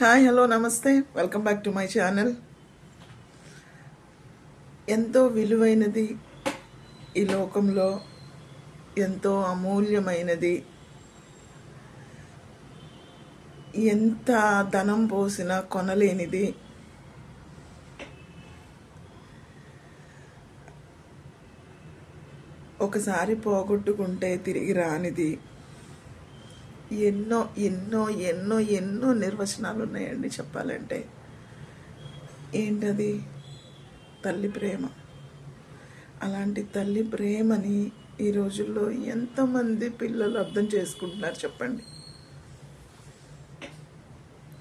Hi hello నమస్తే welcome back to my channel ఎంతో విలువైనది ఈ లోకంలో ఎంతో అమూల్యమైనది. ఎంత ధనం పోసినా కొనలేనిది. ఒకసారి పోగొట్టుకుంటే తిరిగి రానిది. ఎన్నో ఎన్నో ఎన్నో ఎన్నో నిర్వచనాలు ఉన్నాయండి చెప్పాలంటే. ఏంటది? తల్లి ప్రేమ. అలాంటి తల్లి ప్రేమని ఈ రోజుల్లో ఎంతమంది పిల్లలు అర్థం చేసుకుంటున్నారు చెప్పండి.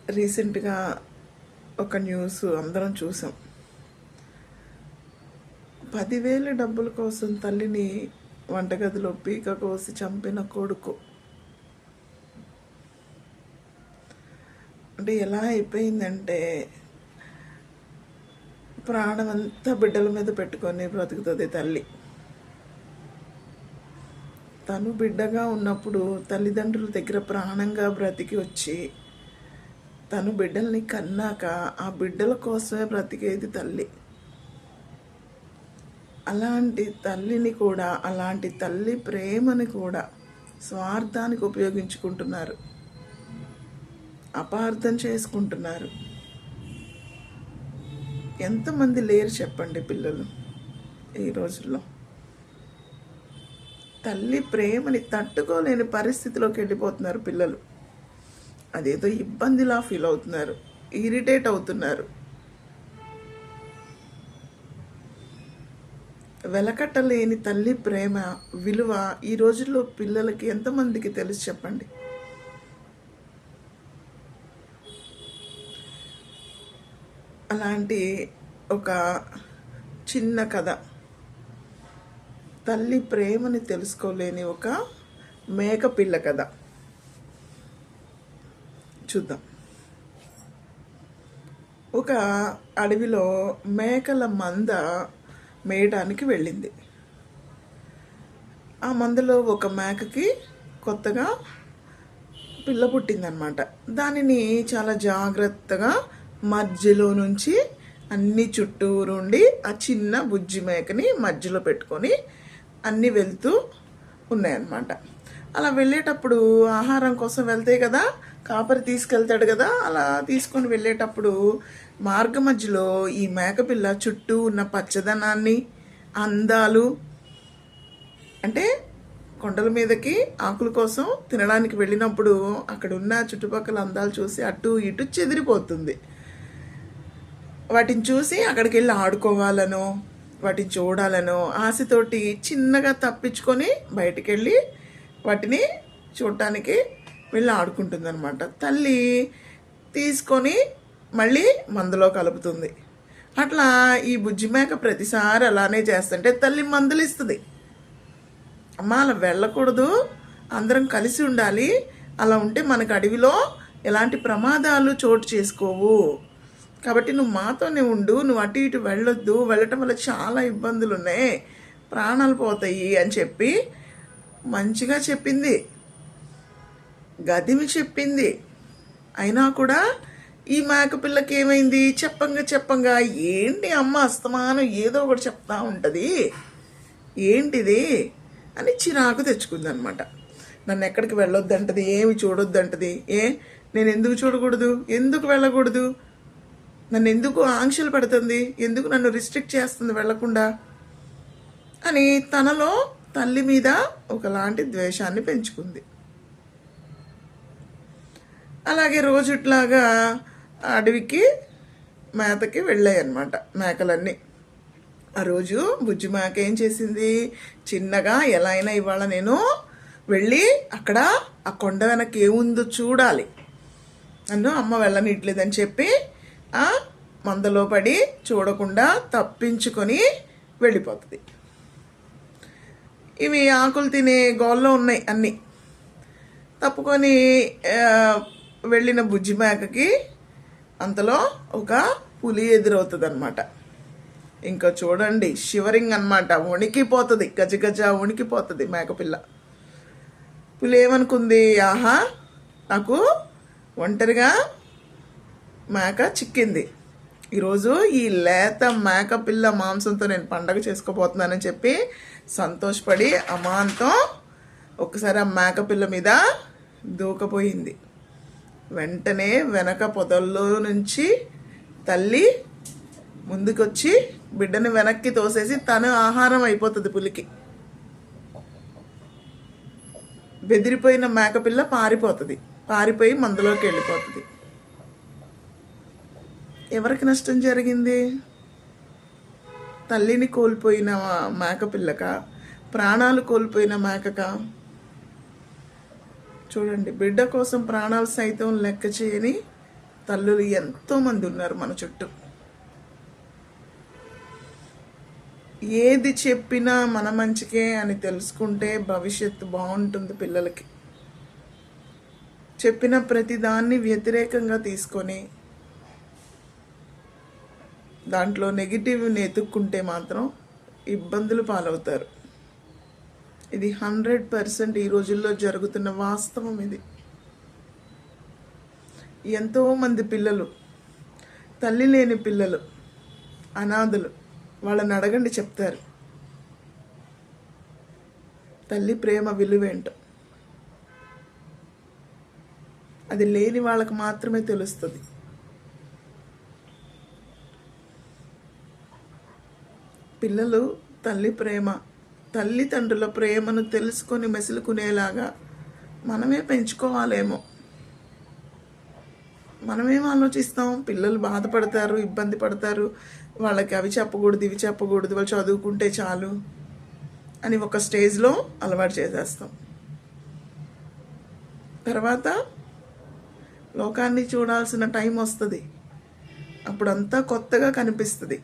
రీసెంట్గా ఒక న్యూస్ అందరం చూసాం. పదివేల డబ్బుల కోసం తల్లిని వంటగదిలో పీక కోసి చంపిన కొడుకు. అంటే ఎలా అయిపోయిందంటే ప్రాణం అంతా బిడ్డల మీద పెట్టుకొని బ్రతుకుతుంది తల్లి. తను బిడ్డగా ఉన్నప్పుడు తల్లిదండ్రుల దగ్గర ప్రాణంగా బ్రతికి వచ్చి తను బిడ్డల్ని కన్నాక ఆ బిడ్డల కోసమే బ్రతికేది తల్లి. అలాంటి తల్లిని కూడా అలాంటి తల్లి ప్రేమని కూడా స్వార్థానికి ఉపయోగించుకుంటున్నారు. అపార్థం చేసుకుంటున్నారు. ఎంతమంది లేరు చెప్పండి పిల్లలు ఈ రోజుల్లో? తల్లి ప్రేమని తట్టుకోలేని పరిస్థితిలోకి వెళ్ళిపోతున్నారు పిల్లలు. అదేదో ఇబ్బందిలా ఫీల్ అవుతున్నారు ఇరిటేట్ అవుతున్నారు. వెలకట్టలేని తల్లి ప్రేమ విలువ ఈ రోజుల్లో పిల్లలకి ఎంతమందికి తెలుసు చెప్పండి? అలాంటి ఒక చిన్న కథ. తల్లి ప్రేమని తెలుసుకోలేని ఒక మేకపిల్ల కథ. చూద్దాం. ఒక అడవిలో మేకల మంద మేయడానికి వెళ్ళింది. ఆ మందలో ఒక మేకకి కొత్తగా పిల్ల పుట్టిందనమాట. దానిని చాలా జాగ్రత్తగా మధ్యలో నుంచి అన్ని చుట్టూరుండి ఆ చిన్న బుజ్జి మేకని మధ్యలో పెట్టుకొని అన్నీ వెళ్తూ ఉన్నాయన్నమాట. అలా వెళ్ళేటప్పుడు ఆహారం కోసం వెళ్తే కదా కాపరి తీసుకెళ్తాడు కదా అలా తీసుకొని వెళ్ళేటప్పుడు మార్గ మధ్యలో ఈ మేకపిల్ల చుట్టూ ఉన్న పచ్చదనాన్ని అందాలు అంటే కొండల మీదకి ఆకుల కోసం తినడానికి వెళ్ళినప్పుడు అక్కడ ఉన్న చుట్టుపక్కల అందాలు చూసి అటు ఇటు చెదిరిపోతుంది. వాటిని చూసి అక్కడికి వెళ్ళి ఆడుకోవాలనో వాటిని చూడాలనో ఆశతోటి చిన్నగా తప్పించుకొని బయటికి వెళ్ళి వాటిని చూడటానికి వెళ్ళి ఆడుకుంటుందన్నమాట. తల్లి తీసుకొని మళ్ళీ మందులో కలుపుతుంది. అట్లా ఈ బుజ్జి మేక ప్రతిసారి అలానే చేస్తుంటే తల్లి మందులు ఇస్తుంది. అమ్మ అలా వెళ్ళకూడదు. అందరం కలిసి ఉండాలి. అలా ఉంటే మనకు అడవిలో ఎలాంటి ప్రమాదాలు చోటు చేసుకోవు. కాబట్టి నువ్వు మాతోనే ఉండు నువ్వు అటు ఇటు వెళ్ళొద్దు వెళ్ళటం వల్ల చాలా ఇబ్బందులు ఉన్నాయి ప్రాణాలు పోతాయి అని చెప్పి మంచిగా చెప్పింది. గదిమి చెప్పింది. అయినా కూడా ఈ మేకపిల్లకి ఏమైంది? చెప్పంగా చెప్పంగా ఏంటి అమ్మ అస్తమానం ఏదో ఒకటి చెప్తా ఉంటుంది. ఏంటిది? అని చిరాకు తెచ్చుకుందనమాట. నన్ను ఎక్కడికి వెళ్ళొద్దంటది? ఏమి చూడొద్దంటది? ఏ? నేను ఎందుకు చూడకూడదు? ఎందుకు వెళ్ళకూడదు? నన్ను ఎందుకు ఆంక్షలు పెడుతుంది? ఎందుకు నన్ను రిస్ట్రిక్ట్ చేస్తుంది వెళ్ళకుండా? అని తనలో తల్లి మీద ఒకలాంటి ద్వేషాన్ని పెంచుకుంది. అలాగే రోజుట్లాగా అడవికి మేతకి వెళ్ళాయి అనమాట మేకలన్నీ. ఆ రోజు బుజ్జి మేక ఏం చేసింది? చిన్నగా ఎలా అయినా ఇవాళ నేను వెళ్ళి అక్కడ ఆ కొండ వెనక ఏముందో చూడాలి. నన్ను అమ్మ వెళ్ళనిట్లేదని చెప్పి మందలో పడి చూడకుండా తప్పించుకొని వెళ్ళిపోతుంది. ఇవి ఆకులు తినే గోల్లో ఉన్నాయి అన్నీ. తప్పుకొని వెళ్ళిన బుజ్జి మేకకి అంతలో ఒక పులి ఎదురవుతుంది అనమాట ఇంకా చూడండి షివరింగ్ అనమాట వణికిపోతుంది గజ గజ వణికిపోతుంది మేకపిల్ల పులి ఏమనుకుంది? ఆహా నాకు ఒంటరిగా మేక చిక్కింది. ఈరోజు ఈ లేత మేక పిల్ల మాంసంతో నేను పండగ చేసుకోబోతున్నానని చెప్పి సంతోషపడి అమాంతం ఒకసారి ఆ మేక పిల్ల మీద దూకపోయింది. వెంటనే వెనక పొదల్లో నుంచి తల్లి ముందుకొచ్చి బిడ్డని వెనక్కి తోసేసి తను ఆహారం అయిపోతుంది పులికి. బెదిరిపోయిన మేకపిల్ల పారిపోతుంది. పారిపోయి మందులోకి వెళ్ళిపోతుంది. ఎవరికి నష్టం జరిగింది? తల్లిని కోల్పోయిన మేకపిల్లక ప్రాణాలు కోల్పోయిన మేకక? చూడండి బిడ్డ కోసం ప్రాణాలు సైతం లెక్క చేయని తల్లులు ఎంతోమంది ఉన్నారు మన చుట్టూ. ఏది చెప్పినా మన మంచికే అని తెలుసుకుంటే భవిష్యత్తు బాగుంటుంది పిల్లలకి. చెప్పిన ప్రతిదాన్ని వ్యతిరేకంగా తీసుకొని దాంట్లో నెగిటివ్ని ఎతుక్కుంటే మాత్రం ఇబ్బందులు పాలవుతారు. ఇది హండ్రెడ్ పర్సెంట్ ఈ రోజుల్లో జరుగుతున్న వాస్తవం ఇది. ఎంతోమంది పిల్లలు తల్లి లేని పిల్లలు అనాథలు వాళ్ళని అడగండి చెప్తారు. తల్లి ప్రేమ విలువేంటో అది లేని వాళ్ళకు మాత్రమే తెలుస్తుంది. పిల్లలు తల్లి ప్రేమ తల్లిదండ్రుల ప్రేమను తెలుసుకొని మెసులుకునేలాగా మనమే పెంచుకోవాలేమో. మనమేం ఆలోచిస్తాం? పిల్లలు బాధపడతారు ఇబ్బంది పడతారు. వాళ్ళకి అవి చెప్పకూడదు ఇవి చెప్పకూడదు వాళ్ళు చదువుకుంటే చాలు అని ఒక స్టేజ్లో అలవాటు చేసేస్తాం. తర్వాత లోకాన్ని చూడాల్సిన టైం వస్తుంది. అప్పుడంతా కొత్తగా కనిపిస్తుంది.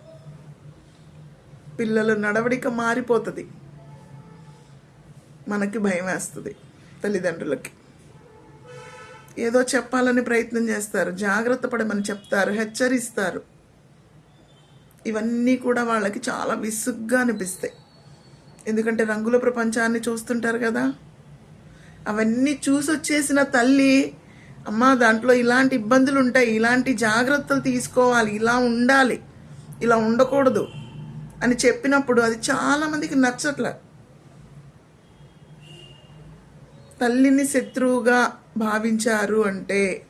పిల్లల నడవడిక మారిపోతుంది. మనకి భయం వేస్తుంది తల్లిదండ్రులకి. ఏదో చెప్పాలని ప్రయత్నం చేస్తారు. జాగ్రత్త పడమని చెప్తారు. హెచ్చరిస్తారు. ఇవన్నీ కూడా వాళ్ళకి చాలా విసుగ్గా అనిపిస్తాయి. ఎందుకంటే రంగుల ప్రపంచాన్ని చూస్తుంటారు కదా. అవన్నీ చూసి వచ్చేసిన తల్లి అమ్మ దాంట్లో ఇలాంటి ఇబ్బందులు ఉంటాయి ఇలాంటి జాగ్రత్తలు తీసుకోవాలి. ఇలా ఉండాలి. ఇలా ఉండకూడదు. అని చెప్పినప్పుడు అది చాలామందికి నచ్చట్లేదు తల్లిని శత్రువుగా భావించారు అంటే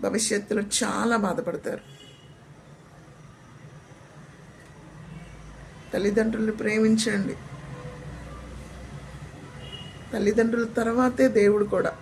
భవిష్యత్తులో చాలా బాధపడతారు. తల్లిదండ్రుల్ని ప్రేమించండి. తల్లిదండ్రుల తర్వాతే దేవుడు కూడా.